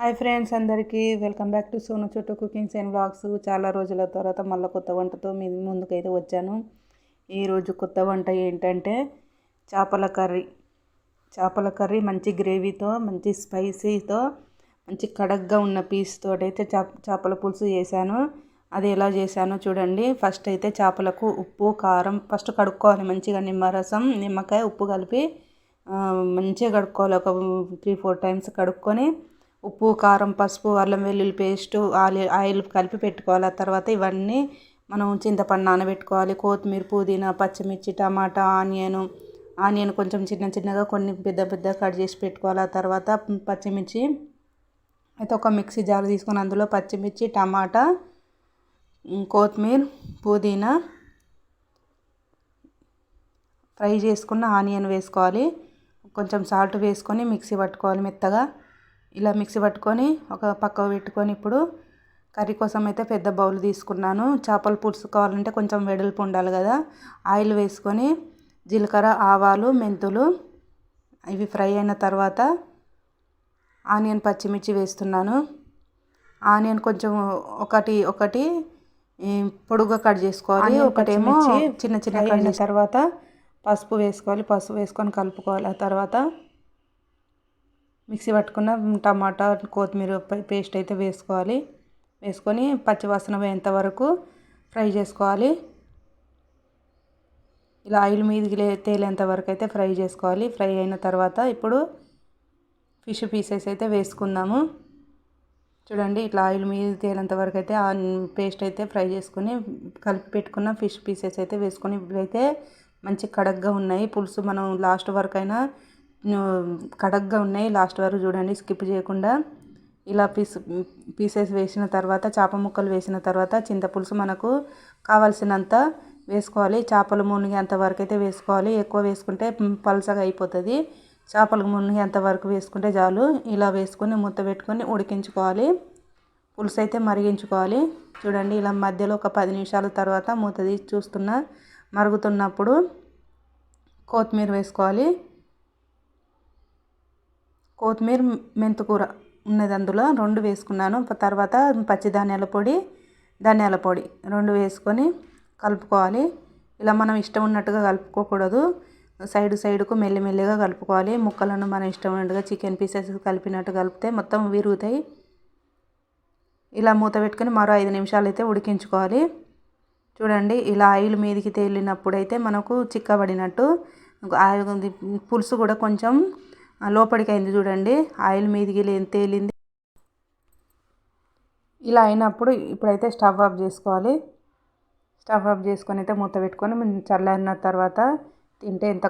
Hi friends అందరికీ welcome back to Sonu చుట్టూ cookings and blogs చాలా రోజుల తర్వాత మళ్ళీ కొత్త వంటతో మీ ముందుకైతే వచ్చాను. ఈరోజు కొత్త వంట ఏంటంటే చేపల కర్రీ. చేపల కర్రీ మంచి గ్రేవీతో మంచి స్పైసీతో మంచి కడగ్గా ఉన్న పీస్తో అయితే చేప చేపల పులుసు చేశాను. అది ఎలా చేశానో చూడండి. ఫస్ట్ అయితే చేపలకు ఉప్పు కారం ఫస్ట్ కడుక్కోవాలి మంచిగా నిమ్మరసం నిమ్మకాయ ఉప్పు కలిపి మంచిగా కడుక్కోవాలి. ఒక త్రీ ఫోర్ టైమ్స్ కడుక్కొని ఉప్పు కారం పసుపు అల్లం వెల్లుల్లి పేస్ట్ ఆయిల్ ఆయిల్ కలిపి పెట్టుకోవాలి. ఆ తర్వాత ఇవన్నీ మనం చింతపండు నానబెట్టుకోవాలి. కొత్తిమీర పుదీనా పచ్చిమిర్చి టమాటా ఆనియన్ ఆనియన్ కొంచెం చిన్న చిన్నగా కొన్ని పెద్ద పెద్ద కట్ చేసి పెట్టుకోవాలి. ఆ తర్వాత పచ్చిమిర్చి అయితే ఒక మిక్సీ జార్ తీసుకొని అందులో పచ్చిమిర్చి టమాటా కొత్తిమీర పుదీనా ఫ్రై చేసుకున్న ఆనియన్ వేసుకోవాలి. కొంచెం సాల్ట్ వేసుకొని మిక్సీ పట్టుకోవాలి మెత్తగా. ఇలా మిక్సీ పట్టుకొని ఒక పక్క పెట్టుకొని ఇప్పుడు కర్రీ కోసం అయితే పెద్ద బౌల్ తీసుకున్నాను. చేపల పులుసు కావాలంటే కొంచెం వెడల్పు ఉండాలి కదా. ఆయిల్ వేసుకొని జీలకర్ర ఆవాలు మెంతులు ఇవి ఫ్రై అయిన తర్వాత ఆనియన్ పచ్చిమిర్చి వేస్తున్నాను. ఆనియన్ కొంచెం ఒకటి ఒకటి పొడుగా కట్ చేసుకోవాలి. ఒకటేమో చిన్న చిన్న కట్ తర్వాత పసుపు వేసుకోవాలి. పసుపు వేసుకొని కలుపుకోవాలి. ఆ తర్వాత మిక్సీ పట్టుకున్న టమాటా కొత్తిమీర పేస్ట్ అయితే వేసుకోవాలి. వేసుకొని పచ్చివాసన పోయేంత వరకు ఫ్రై చేసుకోవాలి. ఇలా ఆయిల్ మీదకి తేలేంత వరకు అయితే ఫ్రై చేసుకోవాలి. ఫ్రై అయిన తర్వాత ఇప్పుడు ఫిష్ పీసెస్ అయితే వేసుకుందాము. చూడండి ఇట్లా ఆయిల్ మీద తేలేంత వరకు అయితే ఆ పేస్ట్ అయితే ఫ్రై చేసుకొని కలిపి పెట్టుకున్న ఫిష్ పీసెస్ అయితే వేసుకొని ఇప్పుడైతే మంచి కడగ్గా ఉన్నాయి. పులుసు మనం లాస్ట్ వరకు అయినా కడగ్గా ఉన్నాయి. లాస్ట్ వరకు చూడండి స్కిప్ చేయకుండా. ఇలా పీస్ పీసెస్ వేసిన తర్వాత చేప ముక్కలు వేసిన తర్వాత చింతపులుసు మనకు కావాల్సినంత వేసుకోవాలి. చేపలు మునిగేంత వరకు అయితే వేసుకోవాలి. ఎక్కువ వేసుకుంటే పలసగా అయిపోతుంది. చేపలు మునిగేంత వరకు వేసుకుంటే చాలు. ఇలా వేసుకొని మూత పెట్టుకొని ఉడికించుకోవాలి. పులుసు అయితే మరిగించుకోవాలి. చూడండి ఇలా మధ్యలో ఒక పది నిమిషాల తర్వాత మూత తీసి చూస్తున్న మరుగుతున్నప్పుడు కొత్తిమీర వేసుకోవాలి. కొత్తిమీర మెంతుకూర ఉన్నది అందులో రెండు వేసుకున్నాను. తర్వాత పచ్చిధానియాల పొడి ధనియాల పొడి రెండు వేసుకొని కలుపుకోవాలి. ఇలా మనం ఇష్టం ఉన్నట్టుగా కలుపుకోకూడదు. సైడ్ సైడ్కు మెల్లిమెల్లిగా కలుపుకోవాలి. ముక్కలను మనం ఇష్టం ఉన్నట్టుగా చికెన్ పీసెస్ కలిపినట్టు కలిపితే మొత్తం విరుగుతాయి. ఇలా మూత పెట్టుకొని మరో ఐదు నిమిషాలు అయితే ఉడికించుకోవాలి. చూడండి ఇలా ఆయిల్ మీదికి తేలినప్పుడైతే మనకు చిక్కబడినట్టు పులుసు కూడా కొంచెం లోపలికి అయింది చూడండి. ఆయిల్ మీదికి తేలింది. ఇలా అయినప్పుడు ఇప్పుడైతే స్టవ్ ఆఫ్ చేసుకోవాలి. స్టవ్ ఆఫ్ చేసుకొని అయితే మూత పెట్టుకొని చల్లారిన తర్వాత తింటే ఎంత